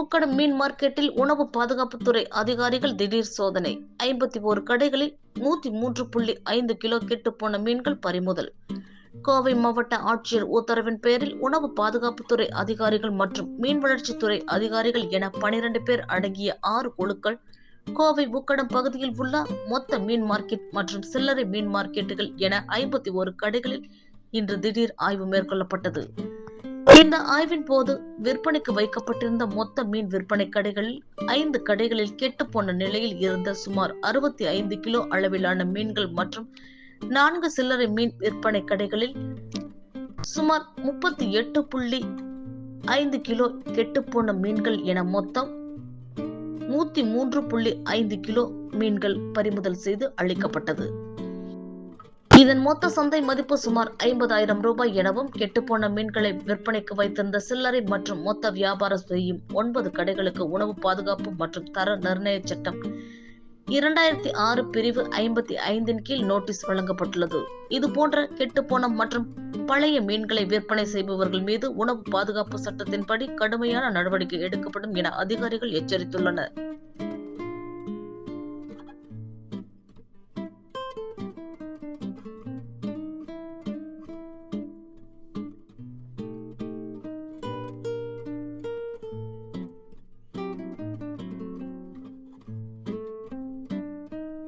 உக்கடம் மீன் மார்க்கெட்டில் உணவு பாதுகாப்புத்துறை அதிகாரிகள் திடீர் சோதனை. ஐம்பத்தி ஒரு கடைகளில் நூத்தி மூன்று புள்ளி ஐந்து கிலோ கெட்டுப்போன மீன்கள் பறிமுதல். கோவை மாவட்ட ஆட்சியர் உத்தரவின் பேரில் உணவு பாதுகாப்புத்துறை அதிகாரிகள் மற்றும் மீன் வளர்ச்சித்துறை அதிகாரிகள் என பனிரெண்டு பேர் அடங்கிய ஆறு குழுக்கள் கோவை உக்கடம் பகுதியில் உள்ள மொத்த மீன் மார்க்கெட் மற்றும் சில்லறை மீன் மார்க்கெட்டுகள் என ஐம்பத்தி ஒரு கடைகளில் இன்று திடீர் ஆய்வு மேற்கொள்ளப்பட்டது. இந்த ஆய்வின் போது விற்பனைக்கு வைக்கப்பட்டிருந்த மொத்த மீன் விற்பனை கடைகளில் ஐந்து கடைகளில் கெட்டுப்போன நிலையில் இருந்த சுமார் அறுபத்தி ஐந்து கிலோ அளவிலான மீன்கள் மற்றும் நான்கு சில்லறை மீன் விற்பனை கடைகளில் சுமார் முப்பத்தி எட்டு புள்ளி ஐந்து கிலோ கெட்டுப்போன மீன்கள் என மொத்தம் நூத்தி மூன்று புள்ளி ஐந்து கிலோ மீன்கள் பறிமுதல் செய்து அளிக்கப்பட்டது. இதன் மொத்த சந்தை மதிப்பு சுமார் ஐம்பதாயிரம் ரூபாய் எனவும் கெட்டுப்போன மீன்களை விற்பனைக்கு வைத்திருந்த சில்லறை மற்றும் மொத்த வியாபாரம் செய்யும் ஒன்பது கடைகளுக்கு உணவு பாதுகாப்பு மற்றும் தர நிர்ணய சட்டம் இரண்டாயிரத்தி ஆறு பிரிவு ஐம்பத்தி ஐந்தின் கீழ் நோட்டீஸ் வழங்கப்பட்டுள்ளது. இது போன்ற கெட்டுப்போன மற்றும் பழைய மீன்களை விற்பனை செய்பவர்கள் மீது உணவு பாதுகாப்பு சட்டத்தின்படி கடுமையான நடவடிக்கை எடுக்கப்படும் என அதிகாரிகள் எச்சரித்துள்ளனர்.